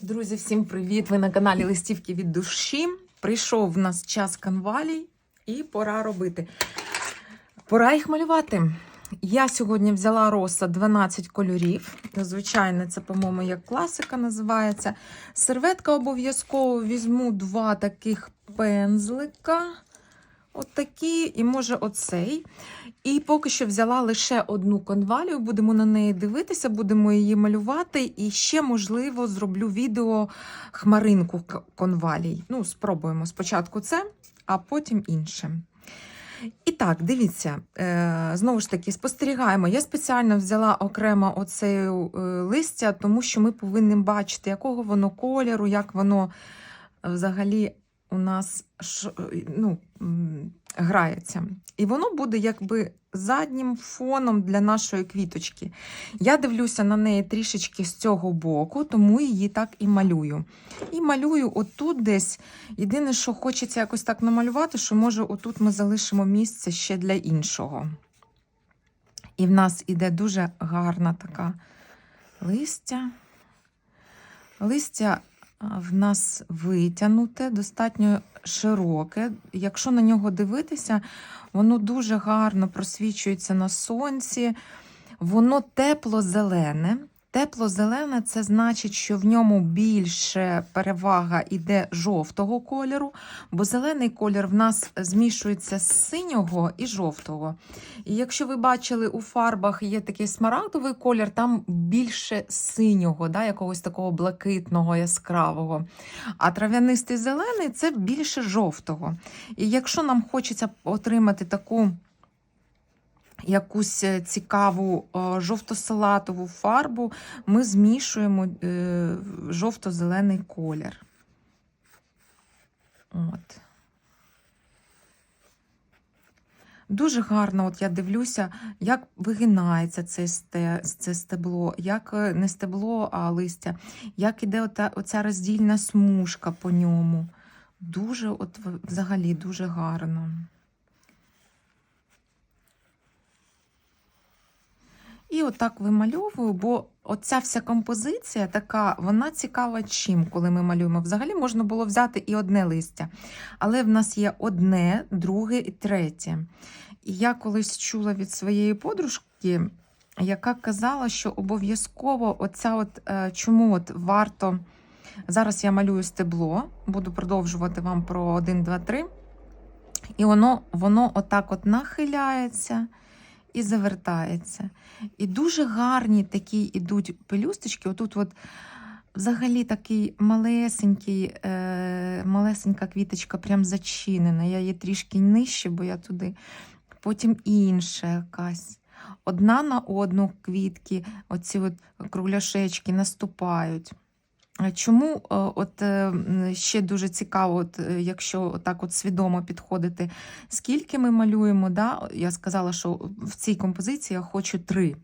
Друзі, всім привіт! Ви на каналі Листівки від душі. Прийшов в нас час канвалій і пора робити. Пора їх малювати. Я сьогодні взяла роса 12 кольорів. Звичайно, це, по-моєму, як класика називається. Серветка обов'язково візьму два таких пензлика. От такі, і може оцей. І поки що взяла лише одну конвалію, будемо на неї дивитися, будемо її малювати. І ще, можливо, зроблю відео хмаринку конвалій. Ну, спробуємо спочатку це, а потім інше. І так, дивіться, е, знову ж таки, спостерігаємо. Я спеціально взяла окремо оце е, листя, тому що ми повинні бачити, якого воно кольору, як воно е, взагалі у нас ну, грається. І воно буде якби заднім фоном для нашої квіточки. Я дивлюся на неї трішечки з цього боку, тому її так і малюю. І малюю отут десь. Єдине, що хочеться якось так намалювати, що може отут ми залишимо місце ще для іншого. І в нас іде дуже гарна така листя. Листя в нас витягнуте, достатньо широке. Якщо на нього дивитися, воно дуже гарно просвічується на сонці, воно тепло-зелене. Тепло-зелене це значить, що в ньому більше перевага іде жовтого кольору, бо зелений колір в нас змішується з синього і жовтого. І якщо ви бачили, у фарбах є такий смарагдовий колір, там більше синього, да, якогось такого блакитного, яскравого. А трав'янистий зелений це більше жовтого. І якщо нам хочеться отримати таку якусь е, цікаву е, жовто-салатову фарбу, ми змішуємо е, жовто-зелений колір. От. Дуже гарно, от я дивлюся, як вигинається це, сте, це стебло, як не стебло, а листя, як іде ота, оця роздільна смужка по ньому. Дуже, от взагалі, дуже гарно. І отак вимальовую, бо оця вся композиція така, вона цікава чим, коли ми малюємо. Взагалі можна було взяти і одне листя. Але в нас є одне, друге і третє. І я колись чула від своєї подружки, яка казала, що обов'язково оця от, е, чому от варто. Зараз я малюю стебло, буду продовжувати вам про 1, 2, 3. І воно, воно отак от нахиляється і завертається. І дуже гарні такі ідуть пелюсточки. Отут от взагалі такий малесенький, е, малесенька квіточка прям зачинена. Я її трішки нижче, бо я туди. Потім інша якась. Одна на одну квітки, оці от кругляшечки наступають. А Чому е, от е, ще дуже цікаво, от, е, якщо так от свідомо підходити, скільки ми малюємо, да? я сказала, що в цій композиції я хочу три.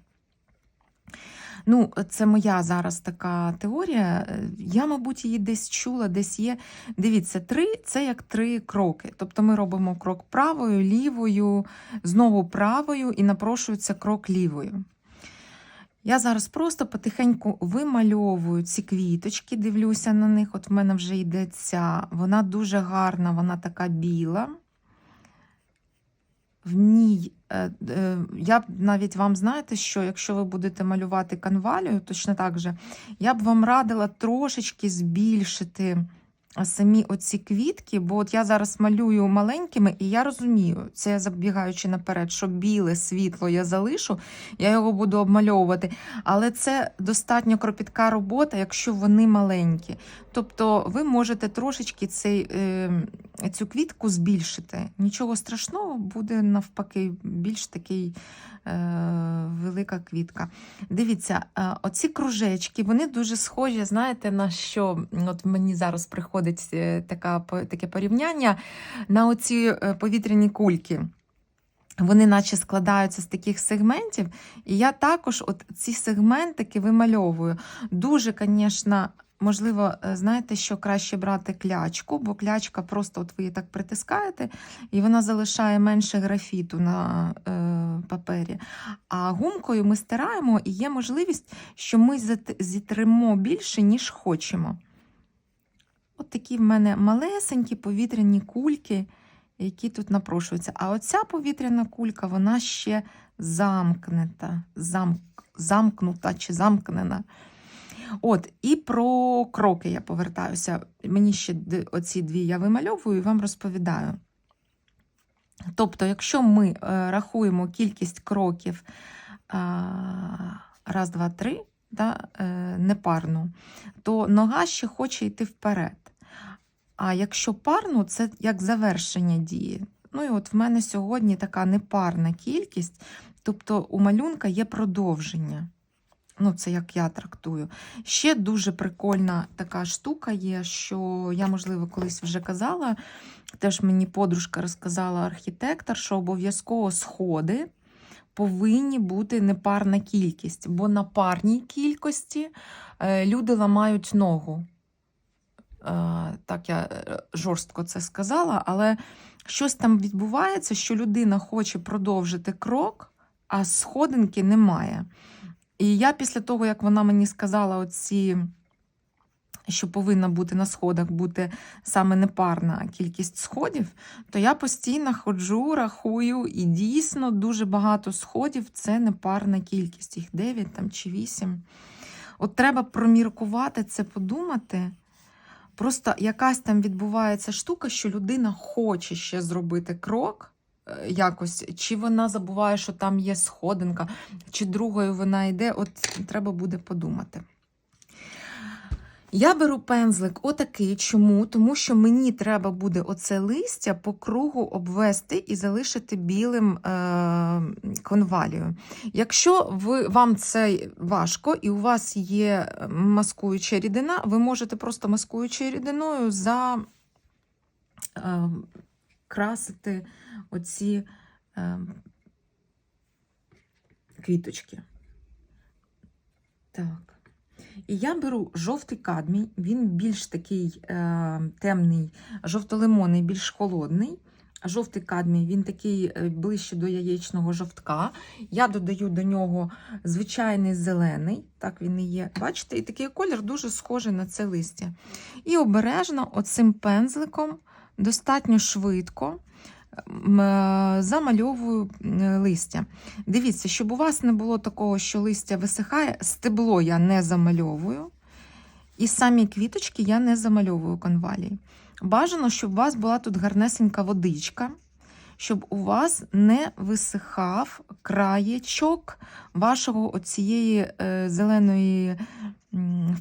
Ну, це моя зараз така теорія. Е, Я, мабуть, її десь чула, десь є. Дивіться, три це як три кроки. Тобто ми робимо крок правою, лівою, знову правою і напрошується крок лівою. Я зараз просто потихеньку вимальовую ці квіточки, дивлюся на них. От в мене вже йде ця. Вона дуже гарна, вона така біла. В ній, е, е, я б навіть вам знаєте, що якщо ви будете малювати канвалію, точно так же, я б вам радила трошечки збільшити самі оці квітки, бо от я зараз малюю маленькими, і я розумію, це я забігаючи наперед, що біле світло я залишу, я його буду обмальовувати. Але це достатньо кропітка робота, якщо вони маленькі. Тобто ви можете трошечки цей, е, цю квітку збільшити. Нічого страшного, буде навпаки більш такий е, велика квітка. Дивіться, е, оці кружечки, вони дуже схожі, знаєте, на що от мені зараз приходить е, така, таке порівняння на оці повітряні кульки. Вони наче складаються з таких сегментів, і я також от ці сегментики вимальовую. Дуже, звісно, можливо, е, знаєте, що краще брати клячку, бо клячка просто от ви її так притискаєте, і вона залишає менше графіту на е, папері. А гумкою ми стираємо, і є можливість, що ми зітримо більше, ніж хочемо. такі в мене малесенькі повітряні кульки, які тут напрошуються. А оця повітряна кулька, вона ще замкнута, замк, замкнута чи замкнена. От, і про кроки я повертаюся. Мені ще оці дві я вимальовую і вам розповідаю. Тобто, якщо ми е, рахуємо кількість кроків раз, два, три, да, е, непарну, то нога ще хоче йти вперед. А якщо парну, це як завершення дії. Ну і от в мене сьогодні така непарна кількість, тобто у малюнка є продовження. Ну, це як я трактую. Ще дуже прикольна така штука є, що я, можливо, колись вже казала. Теж мені подружка розказала архітектор, що обов'язково сходи повинні бути непарна кількість, бо на парній кількості е, люди ламають ногу. Е, Так, я е, жорстко це сказала, але щось там відбувається, що людина хоче продовжити крок, а сходинки немає. І я після того, як вона мені сказала оці, що повинна бути на сходах бути саме непарна кількість сходів, то я постійно ходжу, рахую, і дійсно дуже багато сходів це непарна кількість, їх 9 там, чи 8. От треба проміркувати це, подумати. Просто якась там відбувається штука, що людина хоче ще зробити крок якось, чи вона забуває, що там є сходинка, чи другою вона йде, от треба буде подумати. Я беру пензлик отакий. Чому? Тому що мені треба буде оце листя по кругу обвести і залишити білим е- конвалію. Якщо ви, вам це важко і у вас є маскуюча рідина, ви можете просто маскуючою рідиною за е- красити оці е- квіточки. Так. І я беру жовтий кадмій, він більш такий е, темний, жовто-лимонний, більш холодний. Жовтий кадмій, він такий е, ближче до яєчного жовтка. Я додаю до нього звичайний зелений, так він і є. Бачите, і такий колір дуже схожий на це листя. І обережно оцим пензликом достатньо швидко е, замальовую листя. Дивіться, щоб у вас не було такого, що листя висихає, стебло я не замальовую. І самі квіточки я не замальовую конвалії. Бажано, щоб у вас була тут гарнесенька водичка, щоб у вас не висихав краєчок вашого оцієї е, зеленої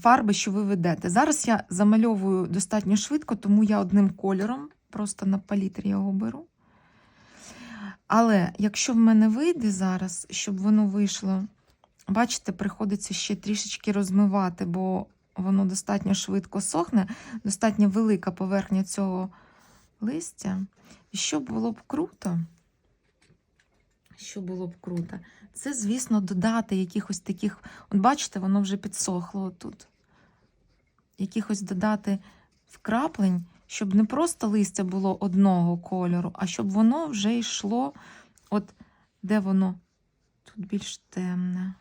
фарби, що ви ведете. Зараз я замальовую достатньо швидко, тому я одним кольором, просто на палітрі його беру. Але якщо в мене вийде зараз, щоб воно вийшло, бачите, приходиться ще трішечки розмивати, бо воно достатньо швидко сохне, достатньо велика поверхня цього листя. Що було б круто, що було б круто, це, звісно, додати якихось таких, от бачите, воно вже підсохло тут. Якихось додати вкраплень, щоб не просто листя було одного кольору, а щоб воно вже йшло, от де воно тут більш темне.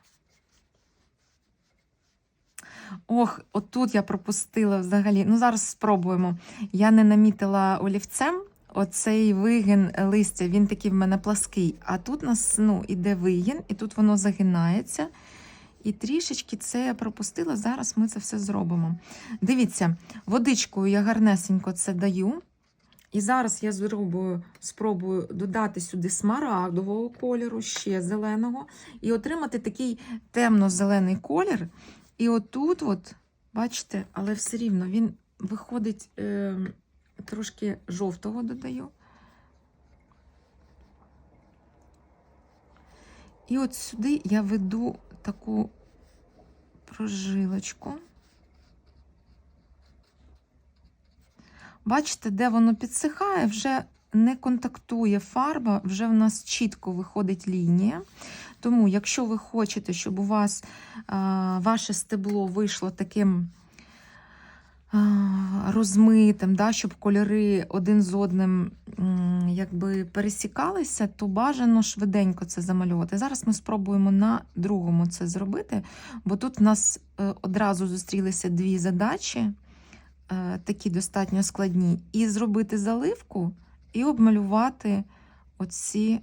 Ох, отут я пропустила взагалі. Ну, зараз спробуємо. Я не намітила олівцем оцей вигін листя, він такий в мене плаский. А тут у нас ну, іде вигін, і тут воно загинається. І трішечки це я пропустила. Зараз ми це все зробимо. Дивіться, водичкою я гарнесенько це даю. І зараз я зробую, спробую додати сюди смарагдового кольору, ще зеленого, і отримати такий темно-зелений колір. І отут, от, бачите, але все рівно він виходить е, трошки жовтого додаю. І от сюди я веду таку прожилочку. Бачите, де воно підсихає, вже не контактує фарба, вже в нас чітко виходить лінія. Тому, якщо ви хочете, щоб у вас а, ваше стебло вийшло таким розмитим, да, щоб кольори один з одним якби пересікалися, то бажано швиденько це замалювати. Зараз ми спробуємо на другому це зробити, бо тут в нас е, одразу зустрілися дві задачі. е, такі достатньо складні, і зробити заливку, і обмалювати оці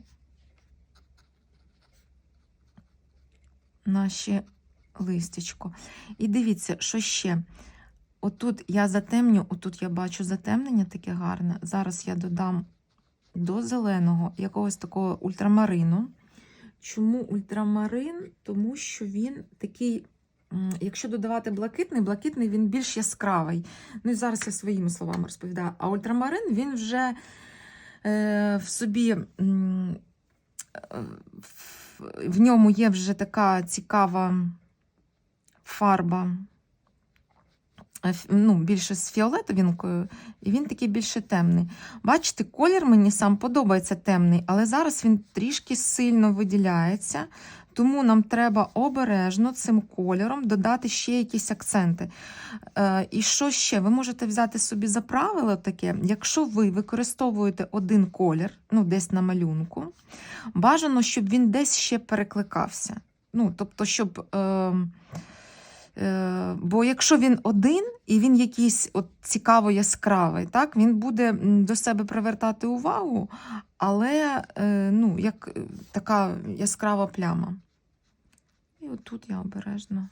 наші листячко. І дивіться, що ще. Отут я затемню, отут я бачу затемнення таке гарне. Зараз я додам до зеленого якогось такого ультрамарину. Чому ультрамарин? Тому що він такий, якщо додавати блакитний, блакитний він більш яскравий. Ну і зараз я своїми словами розповідаю. А ультрамарин він вже е, в собі. е, в- ньому є вже така цікава фарба, ну, більше з фіолетовінкою, і він такий більше темний. Бачите, колір мені сам подобається темний, але зараз він трішки сильно виділяється, тому нам треба обережно цим кольором додати ще якісь акценти. Е, і що ще? Ви можете взяти собі за правило таке, якщо ви використовуєте один колір, ну, десь на малюнку, бажано, щоб він десь ще перекликався. Ну, тобто, щоб. Е, Е, Бо якщо він один і він якийсь от цікаво яскравий, так, він буде до себе привертати увагу, але е, ну, як е, така яскрава пляма. І отут я обережно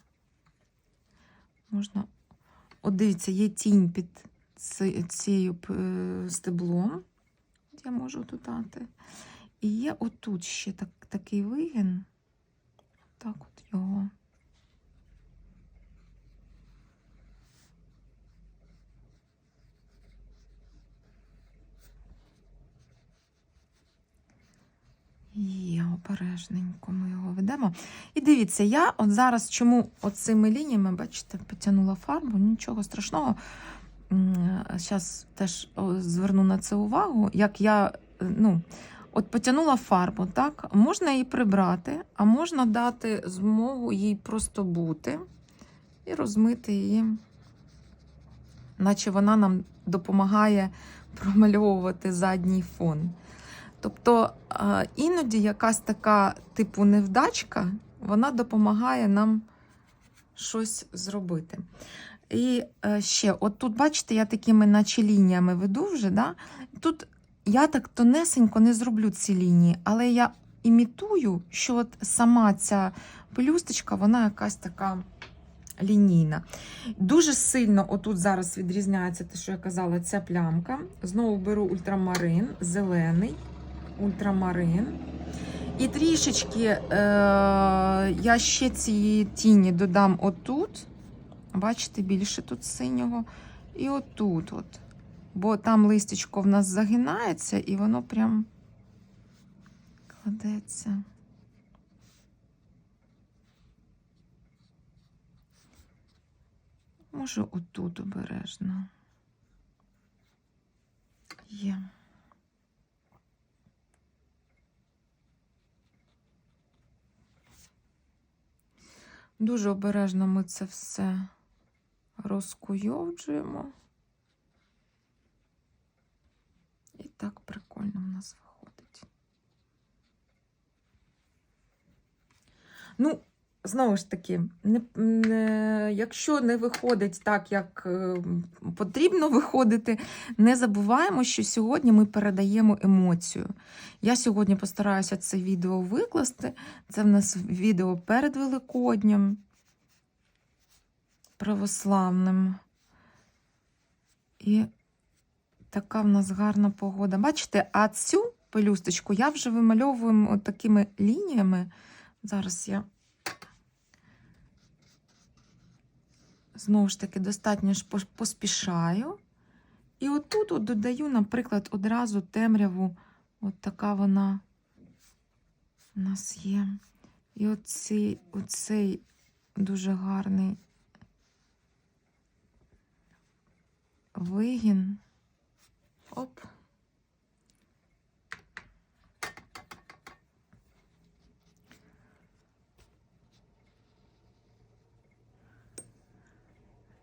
можна. От дивіться, є тінь під цією е, стеблом. Я можу додати. І є отут ще так, такий вигін. Так от його. Є, обережненько його ведемо. І дивіться, я от зараз чому оцими лініями, бачите, потягнула фарбу, нічого страшного. Зараз теж зверну на це увагу, як я ну, от потягнула фарбу, так? Можна її прибрати, а можна дати змогу їй просто бути і розмити її, наче вона нам допомагає промальовувати задній фон. Тобто іноді якась така типу невдачка, вона допомагає нам щось зробити. І е, ще, от тут, бачите, я такими наче лініями веду вже. Да? Тут я так тонесенько не зроблю ці лінії, але я імітую, що от сама ця пелюсточка, вона якась така лінійна. Дуже сильно отут зараз відрізняється те, що я казала, ця плямка. Знову беру ультрамарин, зелений ультрамарин. І трішечки е, я ще цієї тіні додам отут. Бачите, більше тут синього. І отут. от. Бо там листячко в нас загинається, і воно прям кладеться. Може, отут обережно. Є. Дуже обережно ми це все розкуйовджуємо. І так прикольно в нас виходить. Ну, знову ж таки, не, не, якщо не виходить так, як е, потрібно виходити, не забуваємо, що сьогодні ми передаємо емоцію. Я сьогодні постараюся це відео викласти. Це в нас відео перед Великоднем православним. І така в нас гарна погода. Бачите, а цю пелюсточку я вже вимальовую такими лініями. Зараз я знову ж таки достатньо ж поспішаю. І отут от додаю, наприклад, одразу темряву. От така вона у нас є. І оцей, оцей дуже гарний вигін. Оп.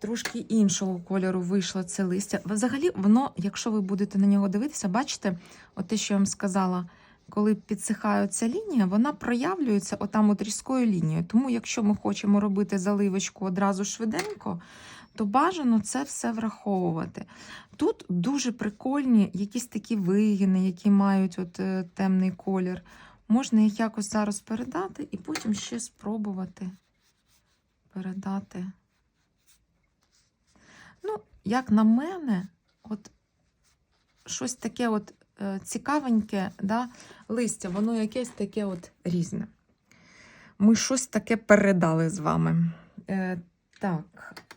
Трошки іншого кольору вийшло це листя. Взагалі, воно, якщо ви будете на нього дивитися, бачите, от те, що я вам сказала, коли підсихає ця лінія, вона проявлюється отам от різкою лінією. Тому, якщо ми хочемо робити заливочку одразу швиденько, то бажано це все враховувати. Тут дуже прикольні якісь такі вигини, які мають от, е, темний колір. Можна їх якось зараз передати і потім ще спробувати передати. Як на мене, от щось таке от е, цікавеньке, да, листя, воно якесь таке от різне. Ми щось таке передали з вами. Е, так,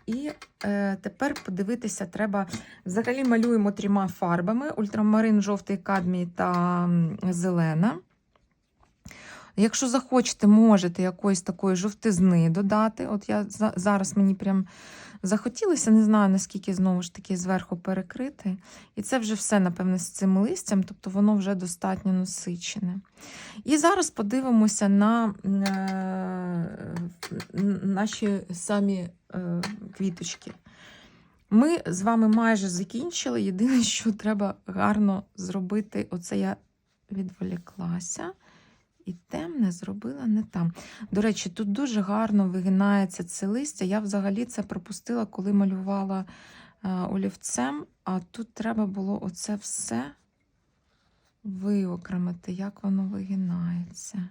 і е, тепер подивитися треба. Взагалі малюємо трьома фарбами: ультрамарин, жовтий кадмій та зелена. Якщо захочете, можете якоїсь такої жовтизни додати. От я зараз мені прям захотілося, не знаю, наскільки знову ж таки зверху перекрити. І це вже все, напевне, з цим листям, тобто воно вже достатньо насичене. І зараз подивимося на е, наші самі е, квіточки. Ми з вами майже закінчили. Єдине, що треба гарно зробити, оце я відволіклася. І темне зробила не там. До речі, тут дуже гарно вигинається це листя. Я взагалі це пропустила, коли малювала е, олівцем, а тут треба було оце все виокремити, як воно вигинається.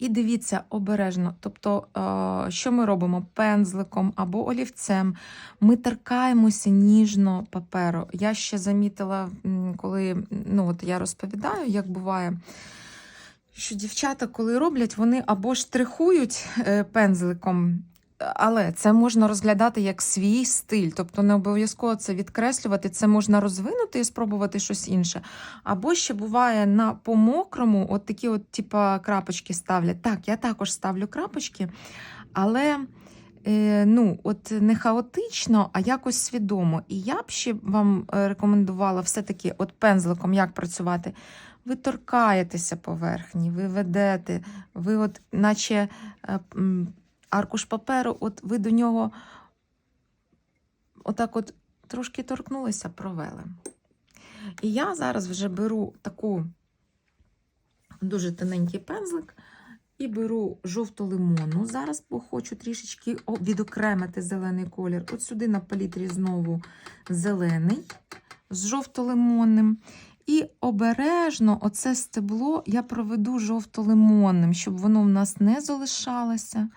І дивіться обережно. Тобто, е, що ми робимо пензликом або олівцем. Ми торкаємося ніжно паперу. Я ще замітила, коли ну, от я розповідаю, як буває. Що дівчата, коли роблять, вони або штрихують е, пензликом, але це можна розглядати як свій стиль. Тобто не обов'язково це відкреслювати, це можна розвинути і спробувати щось інше. Або ще буває на по-мокрому, от такі от, типа, крапочки ставлять. Так, я також ставлю крапочки, але е, ну, от не хаотично, а якось свідомо. І я б ще вам е, рекомендувала все-таки от пензликом як працювати. Ви торкаєтеся поверхні, ви ведете, ви, от, наче е, аркуш паперу, от ви до нього отак от трошки торкнулися, провели. І я зараз вже беру таку дуже тоненький пензлик і беру жовту лимонну. Зараз хочу трішечки відокремити зелений колір. От сюди на палітрі знову зелений з жовто-лимонним. І обережно оце стебло я проведу жовто-лимонним, щоб воно в нас не залишалося.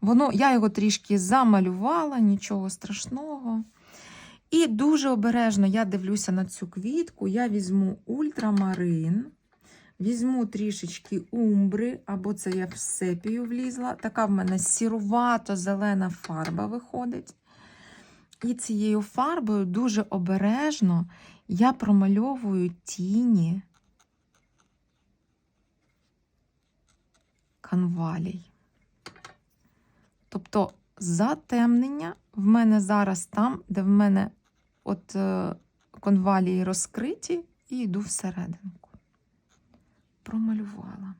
Воно, я його трішки замалювала, нічого страшного. І дуже обережно я дивлюся на цю квітку. Я візьму ультрамарин, візьму трішечки умбри, або це я в сепію влізла. Така в мене сірувато-зелена фарба виходить. І цією фарбою дуже обережно я промальовую тіні канвалій. Тобто затемнення в мене зараз там, де в мене от е, конвалії розкриті, і йду всерединку. Промалювала.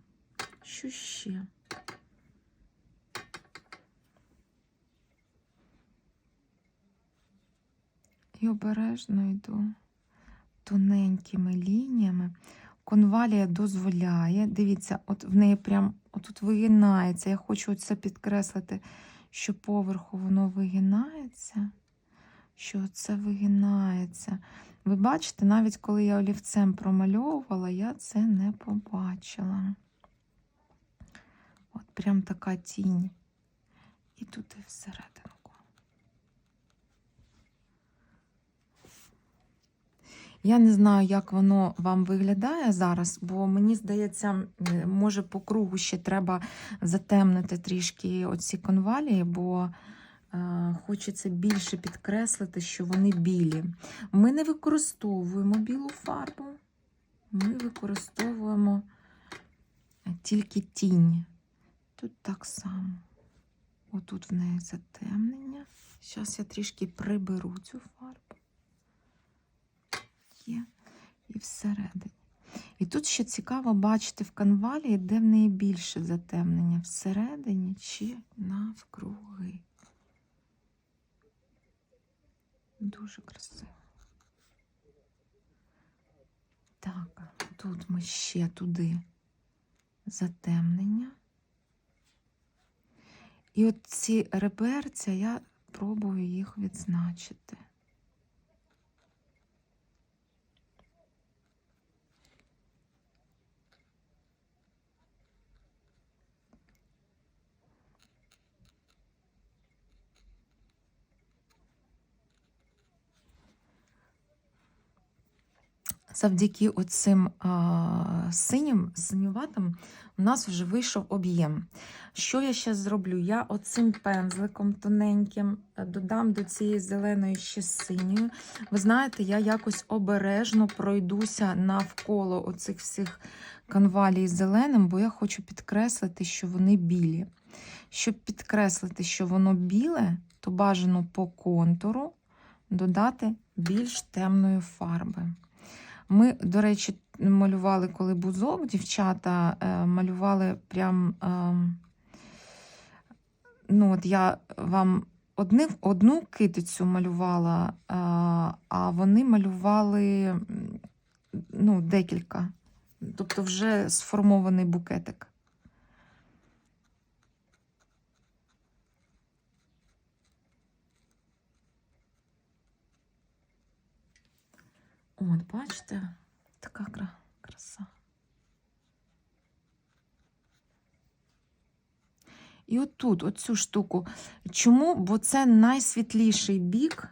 Що ще? І обережно йду тоненькими лініями. Конвалія дозволяє. Дивіться, от в неї прям отут вигинається. Я хочу це підкреслити, що поверху воно вигинається, що це вигинається. Ви бачите, навіть коли я олівцем промальовувала, я це не побачила. От прям така тінь. І туди всерединку. Я не знаю, як воно вам виглядає зараз, бо мені здається, е, може по кругу ще треба затемнити трішки оці конвалії, бо е, хочеться більше підкреслити, що вони білі. Ми не використовуємо білу фарбу, ми використовуємо тільки тінь. Тут так само. Отут в неї затемнення. Зараз я трішки приберу цю фарбу є і всередині. І тут ще цікаво бачити в канвалі, де в неї більше затемнення, всередині чи навкруги. Дуже красиво. Так, тут ми ще туди затемнення. І от ці реберця я пробую їх відзначити. Завдяки оцим синім, синюватим, у нас вже вийшов об'єм. Що я ще зроблю? Я оцим пензликом тоненьким е, додам до цієї зеленої ще синьої. Ви знаєте, я якось обережно пройдуся навколо оцих всіх канвалій зеленим, бо я хочу підкреслити, що вони білі. Щоб підкреслити, що воно біле, то бажано по контуру додати більш темної фарби. Ми, до речі, малювали, коли бузок, дівчата е, малювали прям. Е, ну, от я вам одни, одну китицю малювала, е, а вони малювали ну, декілька. Тобто вже сформований букетик. От, бачите, така краса. І отут, оцю штуку. Чому? Бо це найсвітліший бік.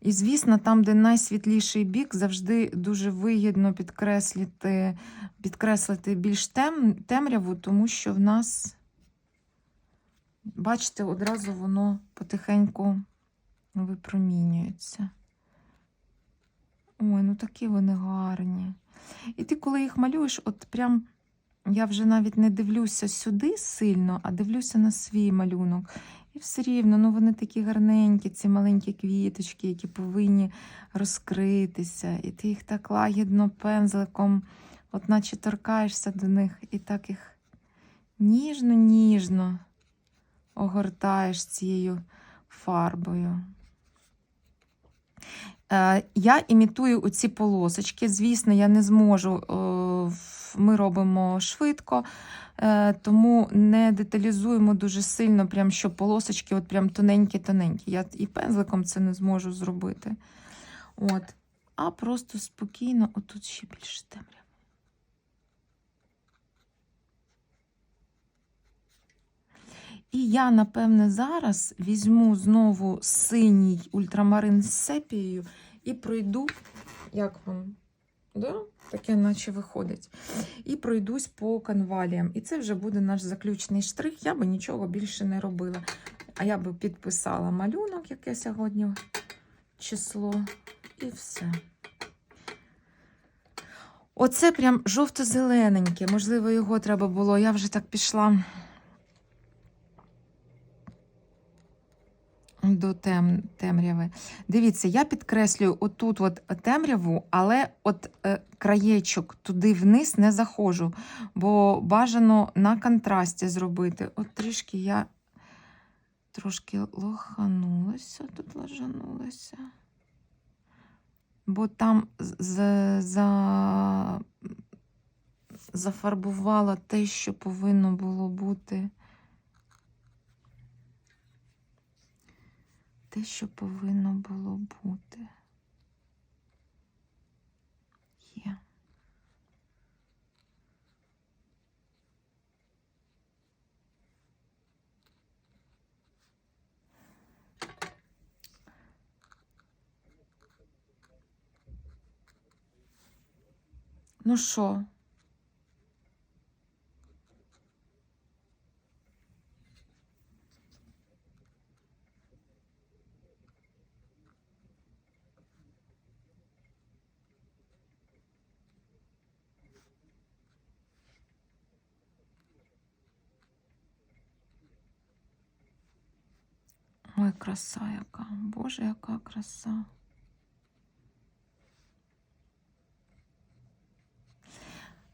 І, звісно, там, де найсвітліший бік, завжди дуже вигідно підкреслити, підкреслити більш тем, темряву, тому що в нас, бачите, одразу воно потихеньку випромінюється. Ой, ну такі вони гарні. І ти, коли їх малюєш, от прям я вже навіть не дивлюся сюди сильно, а дивлюся на свій малюнок. І все рівно, ну вони такі гарненькі, ці маленькі квіточки, які повинні розкритися. І ти їх так лагідно пензликом, от наче торкаєшся до них, і так їх ніжно-ніжно огортаєш цією фарбою. Е, Я імітую оці полосочки. Звісно, я не зможу, е, ми робимо швидко, е, тому не деталізуємо дуже сильно, прям, що полосочки от прям тоненькі-тоненькі. Я і пензликом це не зможу зробити. От. А просто спокійно, отут ще більше темрява. І я, напевне, зараз візьму знову синій ультрамарин з сепією і пройду, як вам? Да? Таке, наче виходить. І пройдусь по канваліям. І це вже буде наш заключний штрих. Я би нічого більше не робила. А я би підписала малюнок, яке сьогодні число, і все. Оце прям жовто-зелененьке. Можливо, його треба було. Я вже так пішла. До тем, темряви. Дивіться, я підкреслюю отут от темряву, але от е, краєчок туди вниз не заходжу, бо бажано на контрасті зробити. От трішки я трошки лоханулася, тут лажанулася. Бо там з- за, зафарбувала те, що повинно було бути. Те, що повинно було бути. Є. Ну що? Ой, краса яка. Боже, яка краса.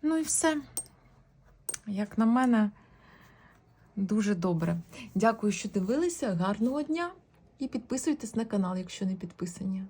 Ну і все. Як на мене, дуже добре. Дякую, що дивилися. Гарного дня і підписуйтесь на канал, якщо не підписані.